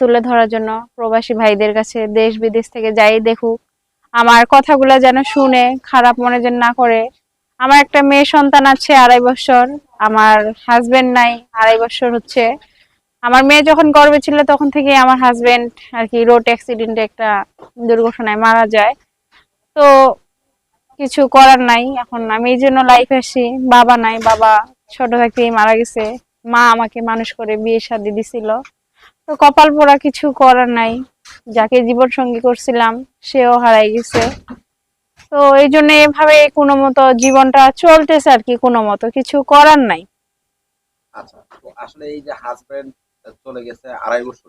তুলে ধরার জন্য প্রবাসী ভাইদের কাছে দেশ বিদেশ থেকে যাই দেখুক, আমার কথাগুলো যেন শুনে, খারাপ মনে যেন না করে। আমার একটা মেয়ে সন্তান আছে আড়াই বছর, আমার হাজবেন্ড নাই আড়াই বছর হচ্ছে। আমার মেয়ে যখন গর্বে ছিল তখন থেকে আমার হাজবেন্ড আর কি রোড অ্যাক্সিডেন্টে একটা দুর্ঘটনায় মারা যায়। তো কিছু করার নাই, এখন আমি এই জন্য লাইফে আসি বাবা নাই, বাবা ছোট থাকতেই মারা গেছে। মা আমাকে মানুষ করে বিয়ে শাদি দিছিল। তো কপাল পোড়া কিছু করার নাই। যাকে জীবন সঙ্গী করছিলাম সেও হারাই গেছে। তো এই জন্য এভাবে কোনো মতো জীবনটা চলতেছে আর কি কোনো মতো কিছু করার নাই। আচ্ছা আসলে এই যে হাজবেন্ড চলে গেছে আড়াই বছর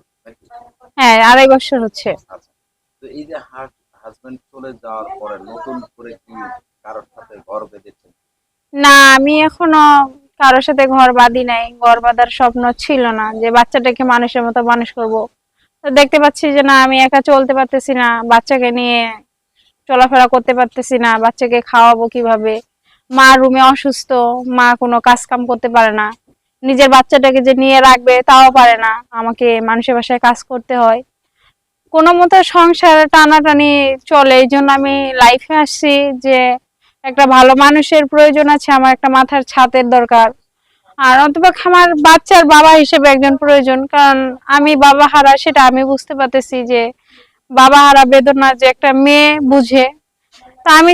হ্যাঁ আড়াই বছর হচ্ছে। আচ্ছা তো এই যে হাজবেন্ড চলে যাওয়ার পরে নতুন করে কি কারোর সাথে ঘর বেঁধেছেন না আমি এখনও কারোর সাথে ঘর বাঁধি নাই, ঘর বাঁধার স্বপ্ন ছিল না যে বাচ্চাটাকে মানুষের মতো মানুষ করব। তো দেখতে পাচ্ছি যে না, আমি একা চলতে পারতেছি না, বাচ্চাকে নিয়ে চলাফেরা করতে পারতেছি না, বাচ্চাকে খাওয়াবো কীভাবে? মা রুমে অসুস্থ, মা কোনো কাজ কাম করতে পারে না। নিজের বাচ্চাটাকে যে নিয়ে রাখবে তাও পারে না। আমাকে মানুষের বাসায় কাজ করতে হয়। কোনো মতো সংসার টানাটানি চলে। এই জন্য আমি লাইফে আসছি যে একটা ভালো মানুষের প্রয়োজন আছে, আমার একটা মাথার ছাতের দরকার। আর অথবা আমার বাচ্চার বাবা হিসেবে একজন প্রয়োজন, কারণ আমি বাবা হারা, সেটা আমি বুঝতে পারতেছি যে বাবা হারা বেদনা যে একটা মেয়ে বুঝে। তা আমি